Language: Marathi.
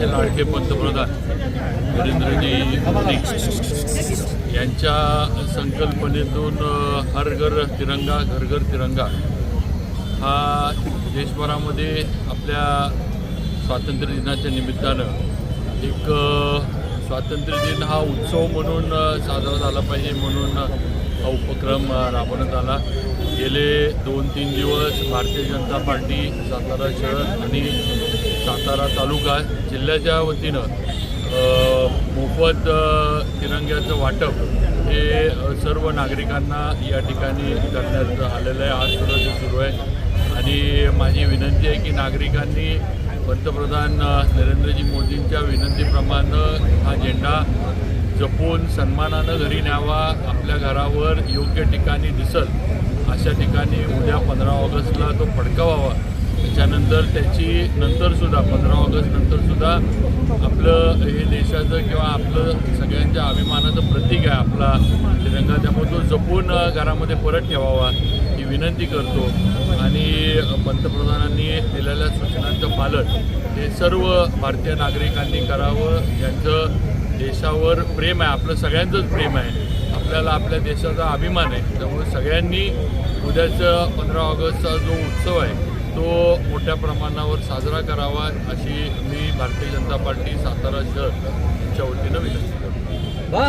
देशाचे लाडके पंतप्रधान नरेंद्रजी मोदी यांच्या संकल्पनेतून हर घर तिरंगा घर घर तिरंगा हा देशभरामध्ये आपल्या स्वातंत्र्य दिनाच्या निमित्तानं एक स्वातंत्र्य दिन हा उत्सव म्हणून साजरा झाला पाहिजे म्हणून हा उपक्रम राबवण्यात आला. गेले दोन तीन दिवस भारतीय जनता पार्टी सातारा शहर आणि सातारा तालुका जिल्ह्याच्या वतीनं मोफत तिरंग्याचं वाटप हे सर्व नागरिकांना या ठिकाणी करण्यात आलेलं आहे. आज सुद्धा ते सुरू आहे. आणि माझी विनंती आहे की नागरिकांनी पंतप्रधान नरेंद्रजी मोदींच्या विनंतीप्रमाणे हा झेंडा जपून सन्मानानं घरी न्यावा आपल्या घरावर योग्य ठिकाणी दिसल अशा ठिकाणी उद्या पंधरा ऑगस्टला तो फडकवावा. त्याच्यानंतर त्याची नंतरसुद्धा पंधरा ऑगस्ट नंतरसुद्धा आपलं हे देशाचं किंवा आपलं सगळ्यांच्या अभिमानाचं प्रतीक आहे आपला तिरंगा. त्यामुळे तो जपून घरामध्ये परत ठेवावा ही विनंती करतो. आणि पंतप्रधानांनी दिलेल्या सूचनांचं पालन हे सर्व भारतीय नागरिकांनी करावं. यांचं देशावर प्रेम आहे आपलं सगळ्यांचंच प्रेम आहे. आपल्याला आपल्या देशाचा अभिमान आहे. त्यामुळे सगळ्यांनी उद्याचं पंधरा ऑगस्टचा जो उत्सव आहे तो मोठ्या प्रमाणावर साजरा करावा अशी मी भारतीय जनता पार्टी सातारा शहर यांच्या वतीनं विनंती करतो.